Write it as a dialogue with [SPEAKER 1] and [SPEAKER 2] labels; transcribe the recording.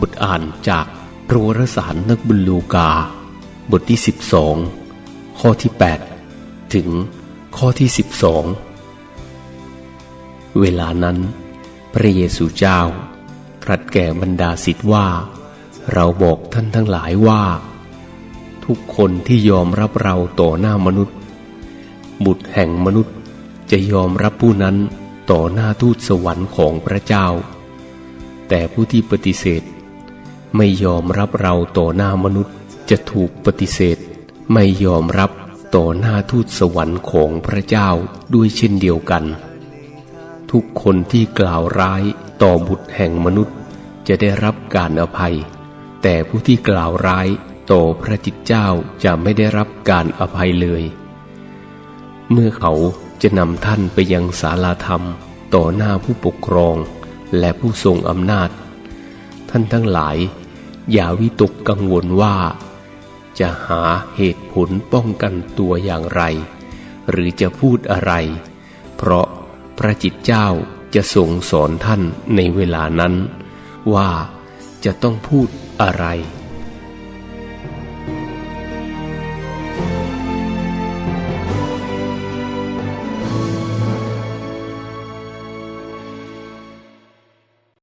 [SPEAKER 1] บทอ่านจากโรรสารนักบุญลูกา บทที่ 12 ข้อที่ 8 ถึงข้อที่ 12 เวลานั้น พระเยซูเจ้าตรัสแก่บรรดาสิทธิ์ว่า เราบอกท่านทั้งหลายว่า ทุกคนที่ยอมรับเราต่อหน้ามนุษย์ บุตรแห่งมนุษย์จะยอมรับผู้นั้นต่อหน้าทูตสวรรค์ของพระเจ้า แต่ผู้ที่ปฏิเสธ ไม่ยอมรับเราต่อหน้ามนุษย์จะถูกปฏิเสธ ไม่ยอมรับต่อหน้าทูตสวรรค์ของพระเจ้าด้วยเช่นเดียวกัน ทุกคนที่กล่าวร้ายต่อบุตรแห่งมนุษย์จะได้รับการอภัย แต่ผู้ที่กล่าวร้ายต่อพระจิตเจ้าจะไม่ได้รับการอภัยเลย เมื่อเขาจะนำท่านไปยังศาลาธรรม ต่อหน้าผู้ปกครองและผู้ทรงอำนาจ ท่านทั้งหลาย อย่าวิตกกังวลว่า จะหาเหตุผลป้องกันตัวอย่างไร หรือจะพูดอะไร เพราะพระจิตเจ้าจะส่งสอนท่านในเวลานั้น ว่าจะต้องพูดอะไร